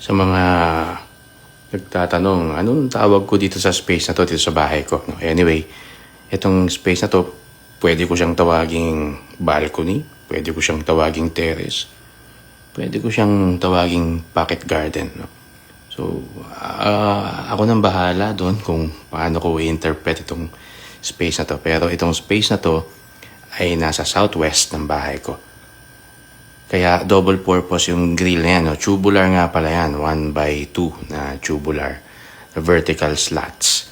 sa mga nagtatanong, anong tawag ko dito sa space na to, dito sa bahay ko. No? Anyway, itong space na to, pwede ko siyang tawaging balcony, pwede ko siyang tawaging terrace, pwede ko siyang tawaging pocket garden. No? So, ah, ako nang bahala doon kung paano ko i-interpret itong space na to. Pero itong space na to ay nasa southwest ng bahay ko. Kaya double purpose yung grill na yan. No? Tubular nga pala yan. 1 by 2 na tubular. Vertical slats.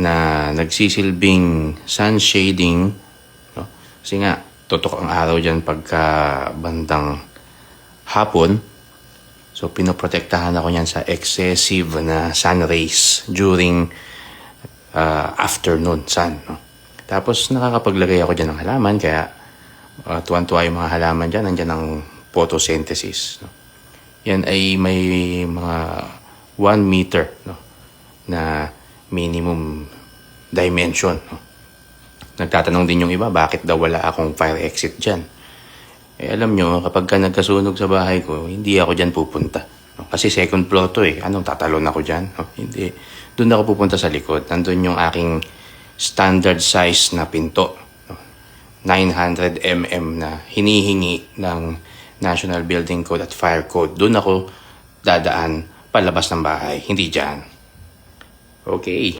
Na nagsisilbing sun shading. No? Kasi nga, tutok ang araw dyan pagka bandang hapon. So, pinoprotektahan ako niyan sa excessive na sun rays during uh, afternoon sun. No? Tapos, nakakapaglagay ako dyan ng halaman, kaya uh, tuwan-tuwa yung mga halaman dyan, nandyan ang photosynthesis. No? Yan ay may mga 1 meter no? na minimum dimension. No? Nagtatanong din yung iba, bakit daw wala akong fire exit dyan? Eh, alam nyo, kapag ka nagkasunog sa bahay ko, hindi ako dyan pupunta. No? Kasi second floor to eh. Anong tatalon ako dyan? No? Hindi. Doon ako pupunta sa likod. Nandun yung aking standard size na pinto. No? 900 mm na hinihingi ng National Building Code at Fire Code. Doon ako dadaan palabas ng bahay. Hindi dyan. Okay.